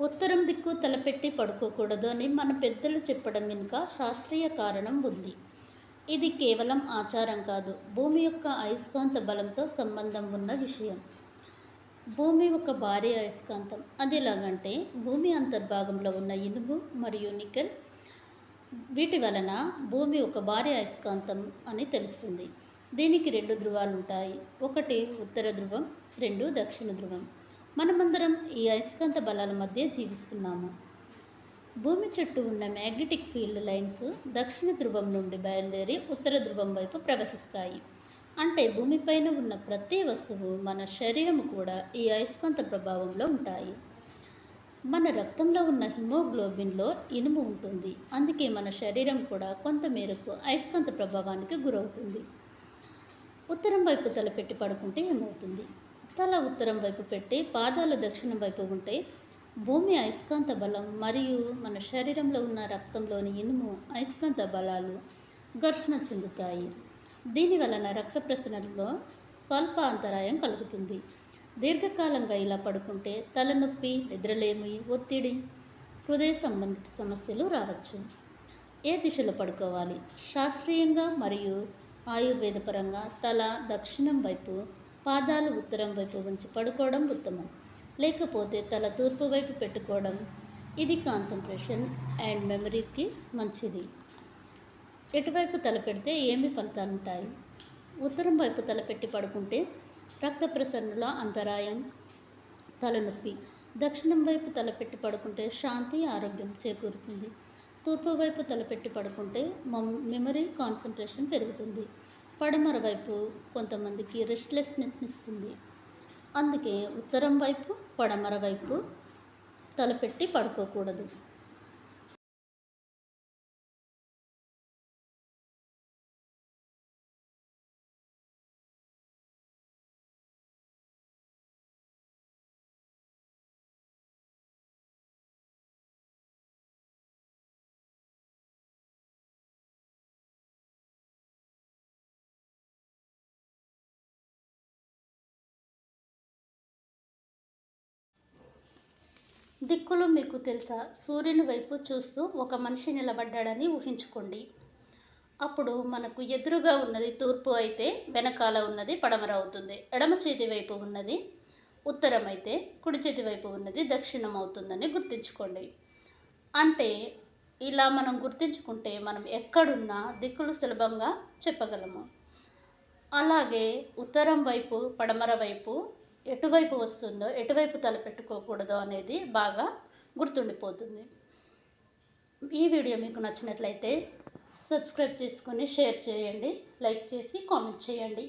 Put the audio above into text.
ఉత్తరం దిక్కు తలపెట్టి పడుకోకూడదు అని మన పెద్దలు చెప్పడం వెనుక శాస్త్రీయ కారణం ఉంది. ఇది కేవలం ఆచారం కాదు భూమి యొక్క అయస్కాంత బలంతో సంబంధం ఉన్న విషయం. భూమి ఒక భారీ అయస్కాంతం. అది ఎలాగంటే భూమి అంతర్భాగంలో ఉన్న ఇనుము మరియు నికెల్ వీటి వలన భూమి ఒక భారీ అయస్కాంతం అని తెలుస్తుంది. దీనికి రెండు ధృవాలు ఉంటాయి ఒకటి ఉత్తర ధృవం రెండు దక్షిణ ధృవం మనమందరం ఈ అయస్కాంత బలాల మధ్య జీవిస్తున్నాము. భూమి చుట్టూ ఉన్న మ్యాగ్నెటిక్ ఫీల్డ్ లైన్స్ దక్షిణ ధ్రువం నుండి బయలుదేరి ఉత్తర ధృవం వైపు ప్రవహిస్తాయి. అంటే భూమిపైన ఉన్న ప్రతి వస్తువు మన శరీరం కూడా ఈ అయస్కాంత ప్రభావంలో ఉంటాయి. మన రక్తంలో ఉన్న హిమోగ్లోబిన్లో ఇనుము ఉంటుంది. అందుకే మన శరీరం కూడా కొంత మేరకు అయస్కాంత ప్రభావానికి గురవుతుంది. ఉత్తరం వైపు తలపెట్టి పడుకుంటే ఏమవుతుంది? తల ఉత్తరం వైపు పెట్టి పాదాలు దక్షిణం వైపు ఉంటే భూమి అయస్కాంత బలం మరియు మన శరీరంలో ఉన్న రక్తంలోని ఇనుము అయస్కాంత బలాలు ఘర్షణ చెందుతాయి. దీని వలన రక్త ప్రసరణలో స్వల్ప అంతరాయం కలుగుతుంది. దీర్ఘకాలంగా ఇలా పడుకుంటే తలనొప్పి నిద్రలేమి ఒత్తిడి హృదయ సంబంధిత సమస్యలు రావచ్చు. ఏ దిశలో పడుకోవాలి? శాస్త్రీయంగా మరియు ఆయుర్వేదపరంగా తల దక్షిణం వైపు పాదాలు ఉత్తరం వైపు ఉంచి పడుకోవడం ఉత్తమం. లేకపోతే తల తూర్పు వైపు పెట్టుకోవడం ఇది కాన్సన్ట్రేషన్ అండ్ మెమరీకి మంచిది. ఎటువైపు తలపెడితే ఏమి ఫలితాలు ఉంటాయి? ఉత్తరం వైపు తలపెట్టి పడుకుంటే రక్త ప్రసరణలో అంతరాయం తలనొప్పి. దక్షిణం వైపు తలపెట్టి పడుకుంటే శాంతి ఆరోగ్యం చేకూరుతుంది. తూర్పు వైపు తలపెట్టి పడుకుంటే మెమరీ కాన్సన్ట్రేషన్ పెరుగుతుంది. పడమర వైపు కొంతమందికి రెస్ట్లెస్నెస్ ఇస్తుంది. అందుకే ఉత్తరం వైపు పడమర వైపు తలపెట్టి పడుకోకూడదు. దిక్కులు మీకు తెలుసా? సూర్యుని వైపు చూస్తూ ఒక మనిషి నిలబడ్డాడని ఊహించుకోండి. అప్పుడు మనకు ఎదురుగా ఉన్నది తూర్పు అయితే వెనకాల ఉన్నది పడమర అవుతుంది. ఎడమ చేతి వైపు ఉన్నది ఉత్తరం అయితే కుడి చేతి వైపు ఉన్నది దక్షిణం అవుతుందని గుర్తుంచుకోండి. అంటే ఇలా మనం గుర్తుంచుకుంటే మనం ఎక్కడున్నా దిక్కులు సులభంగా చెప్పగలము. అలాగే ఉత్తరం వైపు పడమర వైపు ఎటువైపు వస్తుందో ఎటువైపు తలపెట్టుకోకూడదో అనేది బాగా గుర్తుండిపోతుంది. ఈ వీడియో మీకు నచ్చినట్లయితే సబ్స్క్రైబ్ చేసుకొని షేర్ చేయండి లైక్ చేసి కామెంట్ చేయండి.